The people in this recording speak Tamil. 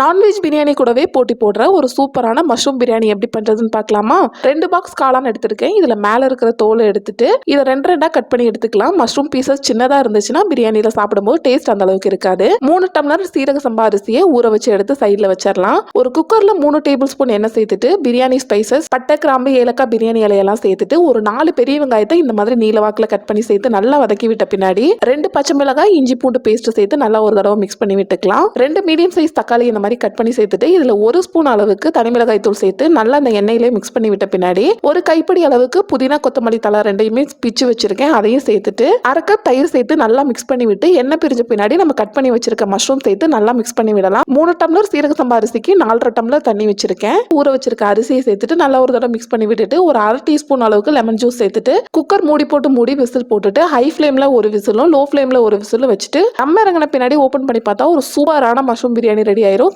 நான்வெஜ் பிரியாணி கூடவே போட்டி போடுற ஒரு சூப்பரான மஷ்ரூம் பிரியாணி எப்படி பண்றதுன்னு பார்க்கலாமா? ரெண்டு பாக்ஸ் காளான் எடுத்திருக்கேன். இதுல மேல இருக்கிற தோலை எடுத்துட்டு இதை ரெண்டு ரெண்டா கட் பண்ணி எடுத்துக்கலாம். மஷ்ரூம் பீசஸ் சின்னதா இருந்துச்சுன்னா பிரியாணியில சாப்பிடும்போது டேஸ்ட் அந்த அளவுக்கு இருக்காது. மூணு டம்ளர் சீரக சம்பா அரிசியை ஊற வச்சு எடுத்து சைட்ல வச்சிடலாம். ஒரு குக்கர்ல மூணு டேபிள் ஸ்பூன் எண்ணெய் சேர்த்துட்டு பிரியாணி ஸ்பைசஸ் பட்டை கிராம்பு ஏலக்காய் பிரியாணி இலையெல்லாம் சேர்த்துட்டு ஒரு நாலு பெரிய வெங்காயத்தை இந்த மாதிரி நீல வாக்குல கட் பண்ணி சேர்த்து நல்லா வதக்கி விட்ட பின்னாடி ரெண்டு பச்சை மிளகாய் இஞ்சி பூண்டு பேஸ்ட் சேர்த்து நல்லா ஒரு தடவை மிக்ஸ் பண்ணி விட்டுக்கலாம். ரெண்டு மீடியம் சைஸ் தக்காளி இந்த மாதிரி மாதிரி கட் பண்ணி சேர்த்துட்டு இதில் ஒரு ஸ்பூன் அளவுக்கு தனி மிளகாய் தூள் சேர்த்து நல்லா அந்த எண்ணெயிலே மிக்ஸ் பண்ணி விட்ட பின்னாடி ஒரு கைப்பிடி அளவுக்கு புதினா கொத்தமல்லி தலை ரெண்டையுமே பிச்சு வச்சிருக்கேன். அதையும் சேர்த்துட்டு அரை கப் தயிர் சேர்த்து நல்லா மிக்ஸ் பண்ணி விட்டு எண்ணெய் பிரிஞ்ச பின்னாடி நம்ம கட் பண்ணி வச்சிருக்க மஷ்ரூம் சேர்த்து நல்லா மிக்ஸ் பண்ணி விடலாம். மூணு டம்ளர் சீரக சம்பா அரிசிக்கு நாலரை டம்ளர் தண்ணி வச்சிருக்கேன். ஊற வச்சிருக்க அரிசியை சேர்த்துட்டு நல்லா ஒரு தடவை மிக்ஸ் பண்ணி விட்டுட்டு ஒரு அரை டீஸ்பூன் அளவுக்கு லெமன் ஜூஸ் சேர்த்துட்டு குக்கர் மூடி போட்டு மூடி விசில் போட்டுட்டு ஹை ஃப்ளேம்ல ஒரு விசிலும் லோ ஃப்ளேம்ல ஒரு விசிலும் வச்சுட்டு நம்ம இறங்கின பின்னாடி ஓப்பன் பண்ணி பார்த்தா ஒரு சூப்பரான மஷ்ரூம் பிரியாணி ரெடி ஆயிரும்.